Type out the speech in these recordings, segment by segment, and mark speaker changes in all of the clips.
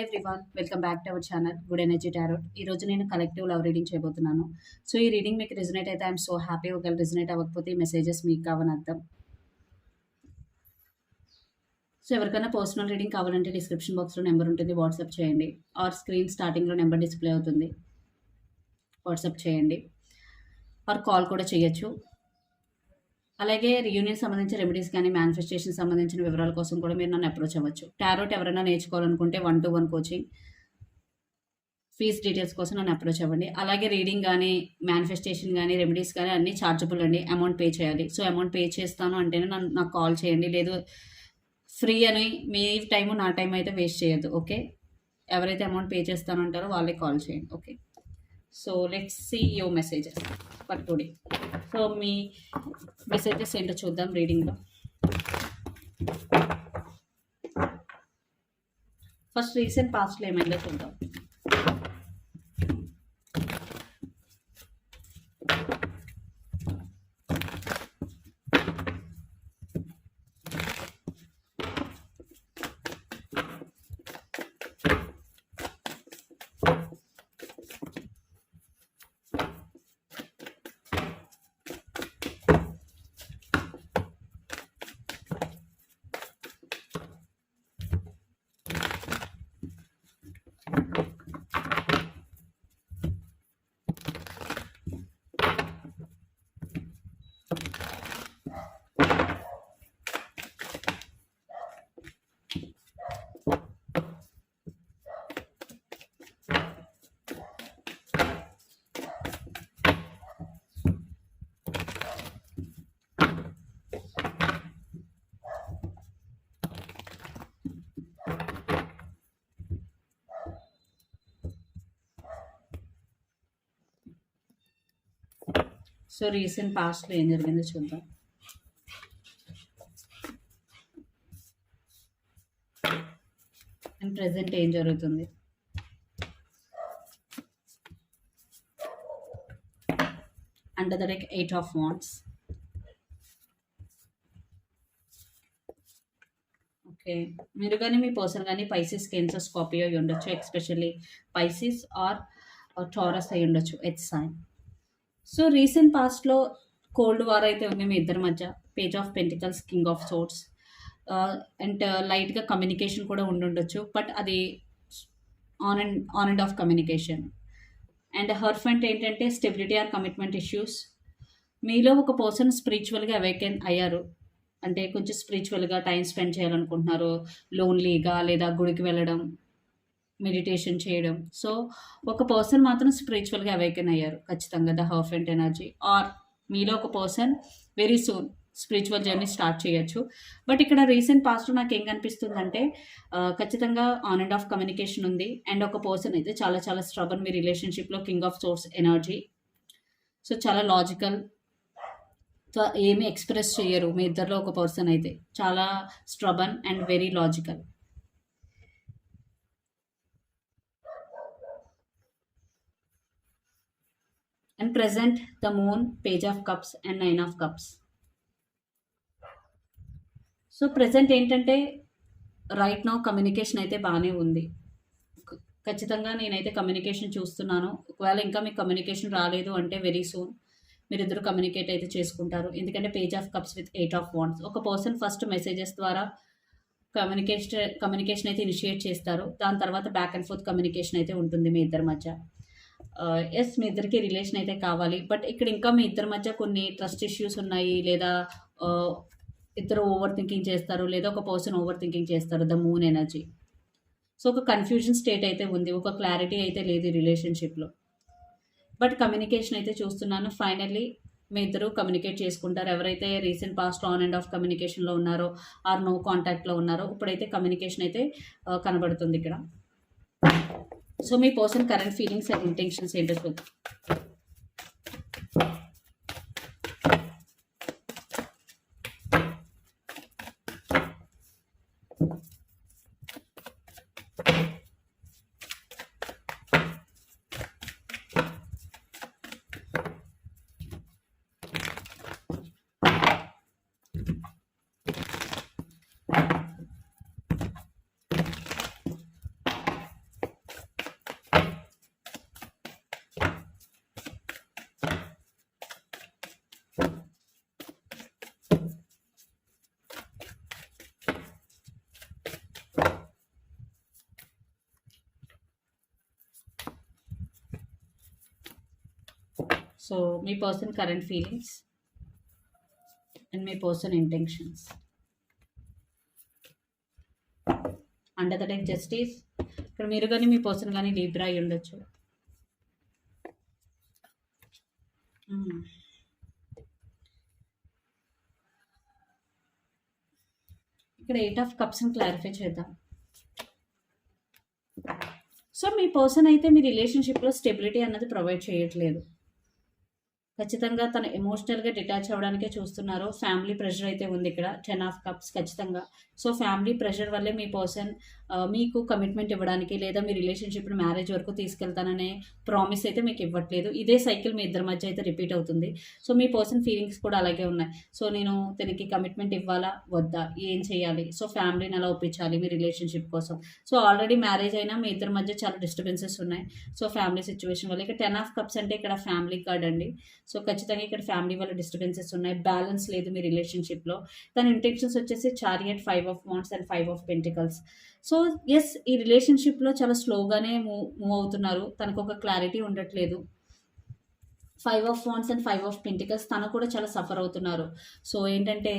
Speaker 1: Everyone welcome back to our channel good energy tarot ఈ రోజు నేను కలెక్టివ్ లవ్ రీడింగ్ చేయబోతున్నాను. సో ఈ రీడింగ్ మీకు రిజనేట్ అయితే ఐఎమ్ సో హ్యాపీ ఒకవేళ రిజనేట్ అవ్వకపోతే ఈ మెసేజెస్ మీకు కావని అర్థం. సో ఎవరికైనా పర్సనల్ రీడింగ్ కావాలంటే డిస్క్రిప్షన్ బాక్స్లో నెంబర్ ఉంటుంది వాట్సాప్ చేయండి. ఆర్ స్క్రీన్ స్టార్టింగ్లో నెంబర్ డిస్ప్లే అవుతుంది వాట్సాప్ చేయండి. ఆర్ కాల్ కూడా చేయొచ్చు. అలాగే రియూనియన్ సంబంధించిన రెమెడీస్ కానీ మేనిఫెస్టేషన్ సంబంధించిన వివరాల కోసం కూడా మీరు నన్ను అప్రోచ్ అవ్వచ్చు. టారోట్ ఎవరైనా నేర్చుకోవాలనుకుంటే one to one coaching fee details కోసం నన్ను అప్రోచ్ అవ్వండి. అలాగే రీడింగ్ కానీ మేనిఫెస్టేషన్ కానీ రెమెడీస్ కానీ అన్నీ ఛార్జబుల్ అండి. అమౌంట్ పే చేయాలి. సో అమౌంట్ పే చేస్తాను అంటేనే నన్ను నాకు కాల్ చేయండి. లేదు ఫ్రీ అని మీ టైము నా టైం అయితే వేస్ట్ చేయొద్దు. ఓకే ఎవరైతే అమౌంట్ పే చేస్తాను అంటారో వాళ్ళే కాల్ చేయండి. Okay so let's see your messages for today so me messages ఏంటో చూద్దాం రీడింగ్లో ఫస్ట్ రీసెంట్ పాస్ట్లో ఏమైందో చూద్దాం. సో రీసెంట్ పాస్ట్లో ఏం జరిగిందో చూద్దాం. అండ్ ప్రజెంట్ ఏం జరుగుతుంది? Under the like eight of wands okay మీరు కానీ మీ పర్సన్ కానీ పైసిస్ కెన్సర్ స్కాపియో అయి ఉండొచ్చు. ఎక్స్పెషల్లీ పైసిస్ ఆర్ టారస్ అయి ఉండొచ్చు. ఎట్ సైన్ సో రీసెంట్ పాస్ట్లో కోల్డ్ వార్ అయితే ఉంది మీ ఇద్దరి మధ్య. Page of pentacles king of swords and లైట్గా కమ్యూనికేషన్ కూడా ఉండుండొచ్చు. బట్ అది on and on and off communication and her front ఏంటంటే స్టెబిలిటీ ఆర్ కమిట్మెంట్ ఇష్యూస్ మీలో ఒక పర్సన్ స్పిరిచువల్గా అవేకెన్ అయ్యారు. అంటే కొంచెం స్పిరిచువల్గా టైం స్పెండ్ చేయాలనుకుంటున్నారు. లోన్లీగా లేదా గుడికి వెళ్ళడం. మెడిటేషన్ చేయడం. సో ఒక పర్సన్ మాత్రం స్పిరిచువల్గా అవేకెన్ అయ్యారు. ఖచ్చితంగా ద హర్ఫెంట్ ఎనర్జీ ఆర్ మీలో ఒక person very soon spiritual journey start చేయొచ్చు. బట్ ఇక్కడ రీసెంట్ పాస్ట్లో నాకు ఏం కనిపిస్తుందంటే ఖచ్చితంగా ఆన్ అండ్ ఆఫ్ కమ్యూనికేషన్ ఉంది. అండ్ ఒక పర్సన్ అయితే చాలా చాలా స్ట్రబన్ మీ రిలేషన్షిప్లో king of swords energy so చాలా లాజికల్ ఏమి ఎక్స్ప్రెస్ చేయరు మీ ఇద్దరిలో ఒక పర్సన్ అయితే. చాలా stubborn and very logical and present the moon page of cups and nine of cups so present ఏంటంటే రైట్ నో కమ్యూనికేషన్ అయితే బాగానే ఉంది. ఖచ్చితంగా నేనైతే కమ్యూనికేషన్ చూస్తున్నాను. ఒకవేళ ఇంకా మీకు కమ్యూనికేషన్ రాలేదు అంటే వెరీ సూన్ మీరిద్దరు కమ్యూనికేట్ అయితే చేసుకుంటారు. ఎందుకంటే page of cups with eight of wands ఒక పర్సన్ ఫస్ట్ మెసేజెస్ ద్వారా కమ్యూనికేషన్ కమ్యూనికేషన్ అయితే ఇనిషియేట్ చేస్తారు. దాని తర్వాత బ్యాక్ అండ్ ఫోర్త్ కమ్యూనికేషన్ అయితే ఉంటుంది మీ ఇద్దరి మధ్య. ఎస్ మీ ఇద్దరికి రిలేషన్ అయితే కావాలి. బట్ ఇక్కడ ఇంకా మీ ఇద్దరి మధ్య కొన్ని ట్రస్ట్ ఇష్యూస్ ఉన్నాయి. లేదా ఇద్దరు ఓవర్ థింకింగ్ చేస్తారు. లేదా ఒక పర్సన్ ఓవర్ థింకింగ్ చేస్తారు. ద మూన్ ఎనర్జీ సో ఒక కన్ఫ్యూజన్ స్టేట్ అయితే ఉంది. ఒక క్లారిటీ అయితే లేదు రిలేషన్షిప్లో బట్ కమ్యూనికేషన్ అయితే చూస్తున్నాను. ఫైనల్లీ మీ ఇద్దరు కమ్యూనికేట్ చేసుకుంటారు. ఎవరైతే recent past on and off కమ్యూనికేషన్లో ఉన్నారో ఆర్ నో కాంటాక్ట్లో ఉన్నారో ఇప్పుడైతే కమ్యూనికేషన్ అయితే కనబడుతుంది ఇక్కడ. So me person current feelings and intentions ఏంటో చూద్దాం సో మీ person current feelings and me person intentions under the time justice ఇక్కడ మీరు కానీ మీ పర్సన్ కానీ లీబ్రా అయి ఉండొచ్చు. Hmm. ఇక్కడ ఎయిట్ ఆఫ్ కప్స్ని క్లారిఫై చేద్దాం. సో మీ పర్సన్ అయితే మీ రిలేషన్షిప్లో స్టెబిలిటీ అన్నది ప్రొవైడ్ చేయట్లేదు. ఖచ్చితంగా తను ఎమోషనల్గా డిటాచ్ అవ్వడానికే చూస్తున్నారు ఫ్యామిలీ ప్రెషర్ అయితే ఉంది ఇక్కడ. టెన్ ఆఫ్ కప్స్ ఖచ్చితంగా. సో ఫ్యామిలీ ప్రెషర్ వల్లే మీ పర్సన్ మీకు కమిట్మెంట్ ఇవ్వడానికి లేదా మీ రిలేషన్షిప్ని మ్యారేజ్ వరకు తీసుకెళ్తాననే ప్రామిస్ అయితే మీకు ఇవ్వట్లేదు. ఇదే సైకిల్ మీ ఇద్దరి మధ్య అయితే రిపీట్ అవుతుంది. సో మీ పర్సన్ ఫీలింగ్స్ కూడా అలాగే ఉన్నాయి. సో నేను తనకి కమిట్మెంట్ ఇవ్వాలా? వద్దా? ఏం చేయాలి? సో ఫ్యామిలీని ఎలా ఒప్పించాలి మీ రిలేషన్షిప్ కోసం? సో ఆల్రెడీ మ్యారేజ్ అయినా మీ ఇద్దరి మధ్య చాలా డిస్టర్బెన్సెస్ ఉన్నాయి. సో ఫ్యామిలీ సిచ్యువేషన్ వల్ల. ఇక టెన్ ఆఫ్ కప్స్ అంటే ఇక్కడ ఫ్యామిలీ కార్డ్ అండి. సో ఖచ్చితంగా ఇక్కడ ఫ్యామిలీ వల్ల డిస్టర్బెన్సెస్ ఉన్నాయి. బ్యాలెన్స్ లేదు మీ రిలేషన్షిప్లో తన ఇంటెన్షన్స్ వచ్చేసి chariot five of wands and five of pentacles so yes ఈ రిలేషన్షిప్లో చాలా స్లోగానే మూవ్ మూవ్ అవుతున్నారు. తనకు ఒక క్లారిటీ ఉండట్లేదు. Five of wands and five of pentacles తను కూడా చాలా సఫర్ అవుతున్నారు. సో ఏంటంటే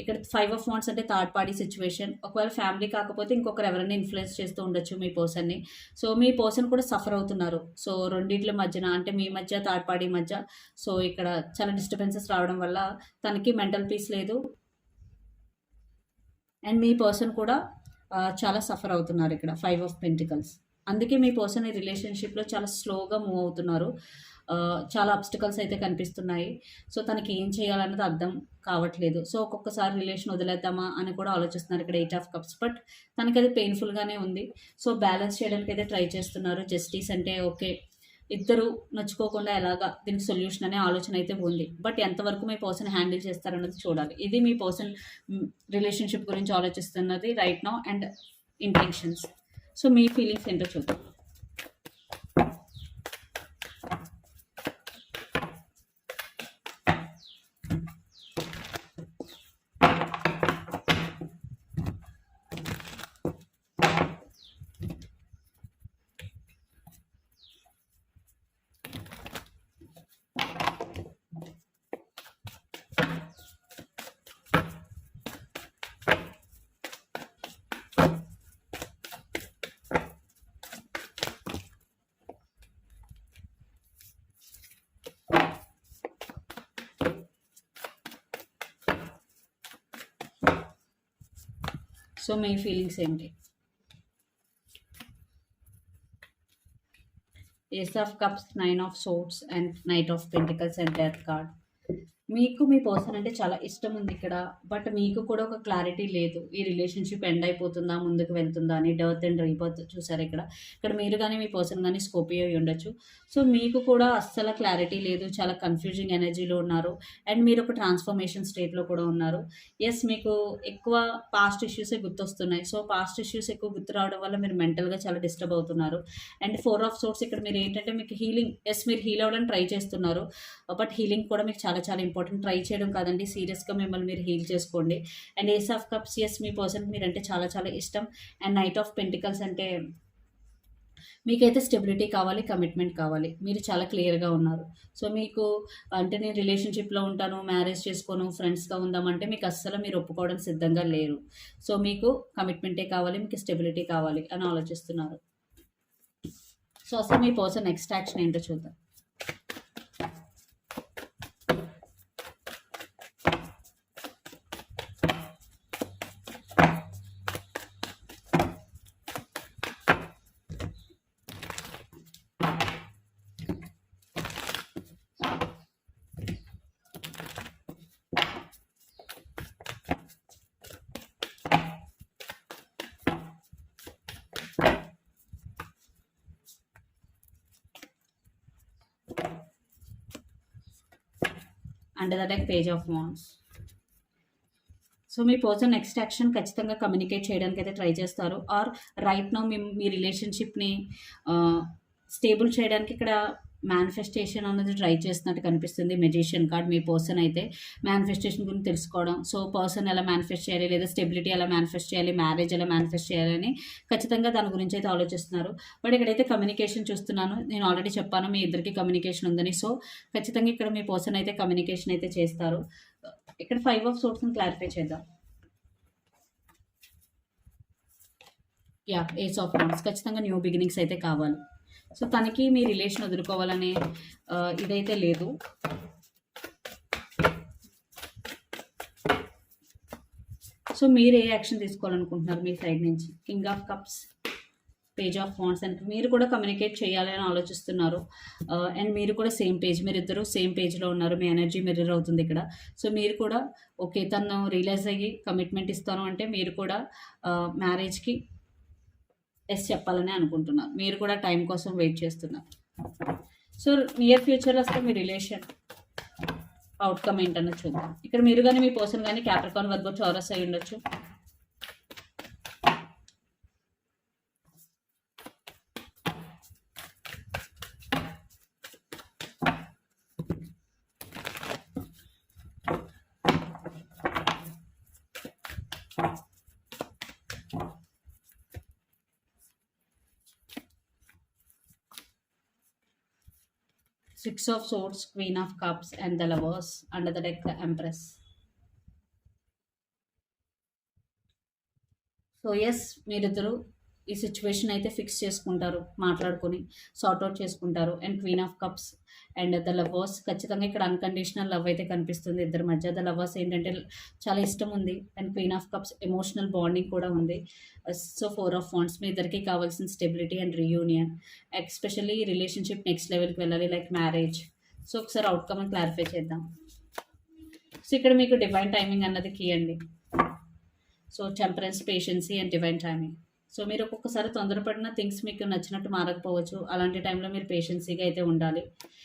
Speaker 1: ఇక్కడ ఫైవ్ ఆఫ్ వాన్స్ అంటే థర్డ్ పార్టీ సిచ్యువేషన్ ఒకవేళ ఫ్యామిలీ కాకపోతే ఇంకొకరు ఎవరైనా ఇన్ఫ్లుయెన్స్ చేస్తూ ఉండొచ్చు మీ పర్సన్ని సో మీ పర్సన్ కూడా సఫర్ అవుతున్నారు. సో రెండింటి మధ్యన అంటే మీ మధ్య థర్డ్ పార్టీ మధ్య సో ఇక్కడ చాలా డిస్టర్బెన్సెస్ రావడం వల్ల తనకి మెంటల్ పీస్ లేదు. అండ్ మీ పర్సన్ కూడా చాలా సఫర్ అవుతున్నారు ఇక్కడ. ఫైవ్ ఆఫ్ పెంటికల్స్ అందుకే మీ పర్సన్ ఈ రిలేషన్షిప్లో చాలా స్లోగా మూవ్ అవుతున్నారు. చాలా అబ్స్టికల్స్ అయితే కనిపిస్తున్నాయి. సో తనకి ఏం చేయాలన్నది అర్థం కావట్లేదు. సో ఒక్కొక్కసారి రిలేషన్ వదిలేద్దామా అని కూడా ఆలోచిస్తున్నారు ఇక్కడ ఎయిట్ ఆఫ్ కప్స్ బట్ తనకి అది పెయిన్ఫుల్గానే ఉంది. సో బ్యాలెన్స్ చేయడానికి అయితే ట్రై చేస్తున్నారు. జస్టిస్ అంటే ఓకే ఇద్దరు నచ్చుకోకుండా ఎలాగా దీనికి సొల్యూషన్ అనే ఆలోచన అయితే ఉంది. బట్ ఎంతవరకు మీ పర్సన్ హ్యాండిల్ చేస్తారన్నది చూడాలి. ఇది మీ పర్సన్ రిలేషన్షిప్ గురించి ఆలోచిస్తున్నది right now and intentions. So me feelings ఏంటో చూద్దాం. సో మీ ఫీలింగ్స్ ఏంటి ace of cups nine of swords and knight of pentacles and death card మీకు మీ పర్సన్ అంటే చాలా ఇష్టం ఉంది ఇక్కడ బట్ మీకు కూడా ఒక క్లారిటీ లేదు. ఈ రిలేషన్షిప్ ఎండ్ అయిపోతుందా ముందుకు వెళ్తుందా అని డర్త్ అండ్ రీబర్త్ చూసారు ఇక్కడ. ఇక్కడ మీరు కానీ మీ పర్సన్ కానీ స్కోపియో అయి ఉండొచ్చు. సో మీకు కూడా అస్సలు క్లారిటీ లేదు చాలా కన్ఫ్యూజింగ్ ఎనర్జీలో ఉన్నారు. అండ్ మీరు ఒక ట్రాన్స్ఫర్మేషన్ స్టేట్లో కూడా ఉన్నారు. ఎస్ మీకు ఎక్కువ పాస్ట్ ఇష్యూసే గుర్తొస్తున్నాయి. సో పాస్ట్ ఇష్యూస్ ఎక్కువ గుర్తు రావడం వల్ల మీరు మెంటల్గా చాలా డిస్టర్బ్ అవుతున్నారు. అండ్ ఫోర్ ఆఫ్ సోర్స్ ఇక్కడ మీరు ఏంటంటే మీకు హీలింగ్ ఎస్ మీరు హీల్ అవ్వడానికి ట్రై చేస్తున్నారు. బట్ హీలింగ్ కూడా మీకు చాలా చాలా ఇంపార్టెంట్ ట్రై చేయడం కాదండి. సీరియస్గా మిమ్మల్ని మీరు హీల్ చేసుకోండి. And ace of cups yes me person మీరు అంటే చాలా చాలా ఇష్టం. అండ్ నైట్ ఆఫ్ పెంటికల్స్ అంటే మీకైతే స్టెబిలిటీ కావాలి కమిట్మెంట్ కావాలి. మీరు చాలా క్లియర్గా ఉన్నారు. సో మీకు అంటే నేను రిలేషన్షిప్లో ఉంటాను మ్యారేజ్ చేసుకోను ఫ్రెండ్స్గా ఉందామంటే మీకు అస్సలు మీరు ఒప్పుకోవడం సిద్ధంగా లేరు. సో మీకు కమిట్మెంటే కావాలి మీకు స్టెబిలిటీ కావాలి అని ఆలోచిస్తున్నారు. సో అసలు మీ పర్సన్ నెక్స్ట్ యాక్షన్ ఏంటో చూద్దాం. Under the deck page of wands so me person next action ఖచ్చితంగా కమ్యూనికేట్ చేయడానికి అయితే ట్రై చేస్తారు. ఆర్ రైట్ నో మీ మీ రిలేషన్షిప్ని స్టేబుల్ uh, చేయడానికి ఇక్కడ మేనిఫెస్టేషన్ అనేది ట్రై చేస్తున్నట్టు కనిపిస్తుంది. మెజిషియన్ కార్డ్ మీ పర్సన్ అయితే మేనిఫెస్టేషన్ గురించి తెలుసుకోవడం. సో పర్సన్ ఎలా మేనిఫెస్ట్ చేయాలి? లేదా స్టెబిలిటీ ఎలా మేనిఫెస్ట్ చేయాలి? మ్యారేజ్ ఎలా మేనిఫెస్ట్ చేయాలని ఖచ్చితంగా దాని గురించి అయితే ఆలోచిస్తున్నారు. బట్ ఇక్కడైతే కమ్యూనికేషన్ చూస్తున్నాను. నేను ఆల్రెడీ చెప్పాను మీ ఇద్దరికి కమ్యూనికేషన్ ఉందని. సో ఖచ్చితంగా ఇక్కడ మీ పర్సన్ అయితే కమ్యూనికేషన్ అయితే చేస్తారు. ఇక్కడ ఫైవ్ ఆఫ్ సోర్స్ని క్లారిఫై చేద్దాం. యా ఏస్ ఆఫ్ ఖచ్చితంగా న్యూ బిగినింగ్స్ అయితే కావాలి. సో తనకి మీ రిలేషన్ వదులుకోవాలనే ఇదైతే లేదు. సో మీరు ఏ యాక్షన్ తీసుకోవాలనుకుంటున్నారు మీ సైడ్ నుంచి? King of cups page of wands and మీరు కూడా కమ్యూనికేట్ చేయాలని ఆలోచిస్తున్నారు. అండ్ మీరు కూడా సేమ్ పేజ్ మీరు ఇద్దరు సేమ్ పేజ్లో ఉన్నారు. మీ ఎనర్జీ మిర్రర్ అవుతుంది ఇక్కడ. సో మీరు కూడా ఓకే తను రియలైజ్ అయ్యి కమిట్మెంట్ ఇస్తాను అంటే మీరు కూడా మ్యారేజ్కి ఎస్ చెప్పాలని అనుకుంటున్నారు మీరు కూడా టైం కోసం వెయిట్ చేస్తున్నారు సో నియర్ ఫ్యూచర్లో అసలు మీ రిలేషన్ అవుట్కమ్ ఏంటన్నది చూద్దాం. ఇక్కడ మీరు కానీ మీ పర్సన్ కానీ క్యాప్రికాన్ వర్గో చౌరస్ అయి ఉండొచ్చు six of swords queen of cups and the lovers under the deck the empress so yes మీరిద్దరు ఈ సిచ్యువేషన్ అయితే ఫిక్స్ చేసుకుంటారు మాట్లాడుకొని సార్ట్ అవుట్ చేసుకుంటారు. And queen of cups and the lovers ఖచ్చితంగా ఇక్కడ అన్కండిషనల్ లవ్ అయితే కనిపిస్తుంది ఇద్దరి మధ్య. ద లవర్స్ ఏంటంటే చాలా ఇష్టం ఉంది and queen of cups emotional bonding కూడా ఉంది. సో ఫోర్ ఆఫ్ ఫాండ్స్ మీ ఇద్దరికి కావాల్సిన stability and reunion especially relationship next లెవెల్కి వెళ్ళాలి లైక్ మ్యారేజ్ సో ఒకసారి అవుట్కమ్ అని క్లారిఫై చేద్దాం. సో ఇక్కడ మీకు డివైన్ టైమింగ్ అన్నది కీ అండి. So temperance patience and divine timing so మీరు ఒక్కొక్కసారి తొందరపడిన థింగ్స్ మీకు నచ్చినట్టు మారకపోవచ్చు. అలాంటి టైంలో మీరు పేషెన్సీగా అయితే ఉండాలి.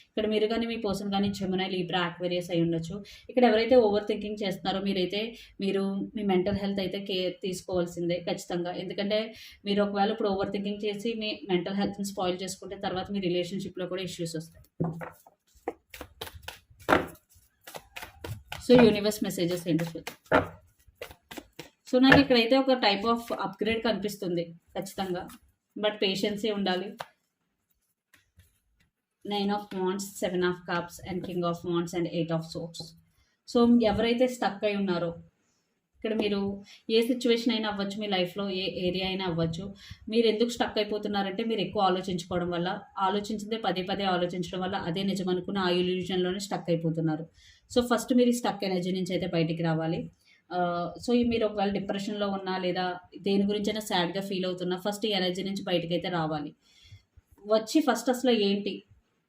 Speaker 1: ఇక్కడ మీరు కానీ మీ పర్సన్ కానీ చెమునై లీబ్రా ఆక్వేరియస్ అయి ఉండొచ్చు. ఇక్కడ ఎవరైతే ఓవర్ థింకింగ్ చేస్తున్నారో మీరైతే మీరు మీ మెంటల్ హెల్త్ అయితే కేర్ తీసుకోవాల్సిందే ఖచ్చితంగా. ఎందుకంటే మీరు ఒకవేళ ఇప్పుడు ఓవర్ థింకింగ్ చేసి మీ మెంటల్ హెల్త్ని స్పాయిల్ చేసుకుంటే తర్వాత మీ రిలేషన్షిప్లో కూడా ఇష్యూస్ వస్తాయి. సో యూనివర్స్ మెసేజెస్ ఏంటో చూద్దాం. సో నాకు ఇక్కడైతే ఒక టైప్ ఆఫ్ అప్గ్రేడ్ కనిపిస్తుంది ఖచ్చితంగా. బట్ పేషెన్సే ఉండాలి. Nine of wands seven of cups and king of wands and eight of swords so ఎవరైతే స్టక్ అయి ఉన్నారో ఇక్కడ మీరు ఏ సిచ్యువేషన్ అయినా అవ్వచ్చు మీ లైఫ్లో ఏ ఏరియా అయినా అవ్వచ్చు మీరు ఎందుకు స్టక్ అయిపోతున్నారంటే మీరు ఎక్కువ ఆలోచించుకోవడం వల్ల ఆలోచించిందే పదే పదే ఆలోచించడం వల్ల అదే నిజం అనుకున్న ఆ ఇల్యూజన్లోనే స్టక్ అయిపోతున్నారు. సో ఫస్ట్ మీరు ఈ స్టక్ ఎనర్జీ నుంచి అయితే బయటికి రావాలి. సో ఈ మీరు ఒకవేళ డిప్రెషన్లో ఉన్నా లేదా దేని గురించైనా సాడ్గా ఫీల్ అవుతున్నా ఫస్ట్ ఈ ఎనర్జీ నుంచి బయటకైతే అయితే రావాలి. వచ్చి ఫస్ట్ అసలు ఏంటి?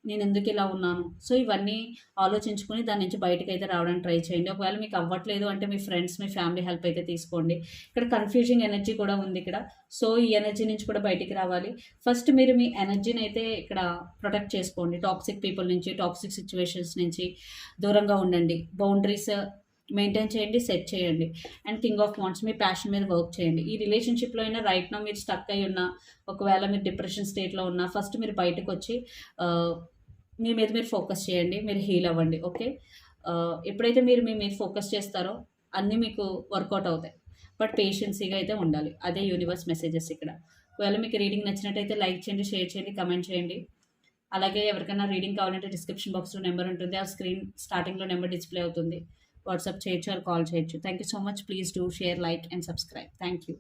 Speaker 1: నేను ఎందుకు ఇలా ఉన్నాను? సో ఇవన్నీ ఆలోచించుకొని దాని నుంచి బయటకు అయితే రావడానికి ట్రై చేయండి. ఒకవేళ మీకు అవ్వట్లేదు అంటే మీ ఫ్రెండ్స్ మీ ఫ్యామిలీ హెల్ప్ అయితే తీసుకోండి. ఇక్కడ కన్ఫ్యూజింగ్ ఎనర్జీ కూడా ఉంది ఇక్కడ. సో ఈ ఎనర్జీ నుంచి కూడా బయటికి రావాలి. ఫస్ట్ మీరు మీ ఎనర్జీని అయితే ఇక్కడ ప్రొటెక్ట్ చేసుకోండి. టాక్సిక్ పీపుల్ నుంచి టాక్సిక్ సిచ్యువేషన్స్ నుంచి దూరంగా ఉండండి. బౌండరీస్ మెయింటైన్ చేయండి సెట్ చేయండి. అండ్ కింగ్ ఆఫ్ వాంట్స్ మీ ప్యాషన్ మీద వర్క్ చేయండి. ఈ రిలేషన్షిప్లో అయినా రైట్ నా మీరు స్టక్ అయి ఉన్నా ఒకవేళ మీరు డిప్రెషన్ స్టేట్లో ఉన్నా ఫస్ట్ మీరు బయటకు వచ్చి మీ మీద మీరు ఫోకస్ చేయండి మీరు హీల్ అవ్వండి ఓకే? ఎప్పుడైతే మీరు మీ మీద ఫోకస్ చేస్తారో అన్నీ మీకు వర్కౌట్ అవుతాయి. బట్ పేషెన్సీగా అయితే ఉండాలి. అదే యూనివర్స్ మెసేజెస్ ఇక్కడ. ఒకవేళ మీకు రీడింగ్ నచ్చినట్టయితే లైక్ చేయండి షేర్ చేయండి కమెంట్ చేయండి. అలాగే ఎవరికైనా రీడింగ్ కావాలంటే డిస్క్రిప్షన్ బాక్స్లో నెంబర్ ఉంటుంది. ఆ స్క్రీన్ స్టార్టింగ్లో నెంబర్ డిస్ప్లే అవుతుంది. వాట్సాప్ చేయొచ్చు ఆర్ కాల్ చేయొచ్చు. Thank you so much please do share like and subscribe thank you